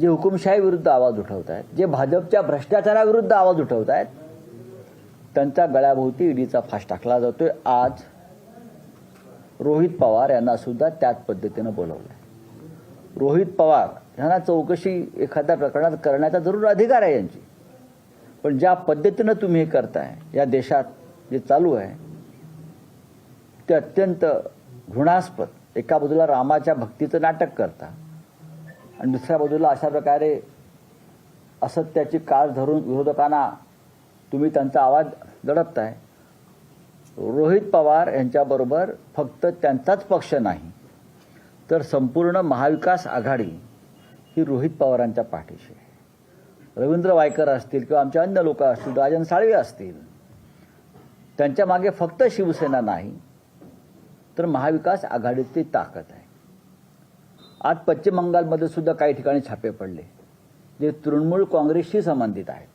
जे हुकुमशाही विरुद्ध आवाज उठवत आहेत जे भाजपच्या भ्रष्टाचाराविरुद्ध आवाज उठवत आहेत त्यांच्या गळ्याभोवती ईडीचा फास टाकला जातोय. आज रोहित पवार यांना सुद्धा त्याच पद्धतीनं बोलवलं रोहित पवार यांना चौकशी एखाद्या प्रकरणात करण्याचा जरूर अधिकार आहे यांची. पण ज्या पद्धतीनं तुम्ही हे करताय या देशात जे चालू आहे ते अत्यंत घृणास्पद. एका बाजूला रामाच्या भक्तीचं नाटक करता आणि दुसऱ्या बाजूला अशा प्रकारे असत्याची काळ धरून विरोधकांना तुम्ही त्यांचा आवाज दडपताय. रोहित पवार यांच्याबरोबर फक्त त्यांचाच पक्ष नाही तर संपूर्ण महाविकास आघाडी ही रोहित पवारांच्या पाठीशी आहे. रवींद्र वायकर असतील किंवा आमचे अन्य लोक असतील राजन साळवे असतील त्यांच्या मागे फक्त शिवसेना नाही तर महाविकास आघाडीची ताकद आहे. आज पश्चिम बंगालमध्ये सुद्धा काही ठिकाणी छापे पडले. जे तृणमूल काँग्रेसशी संबंधित आहेत.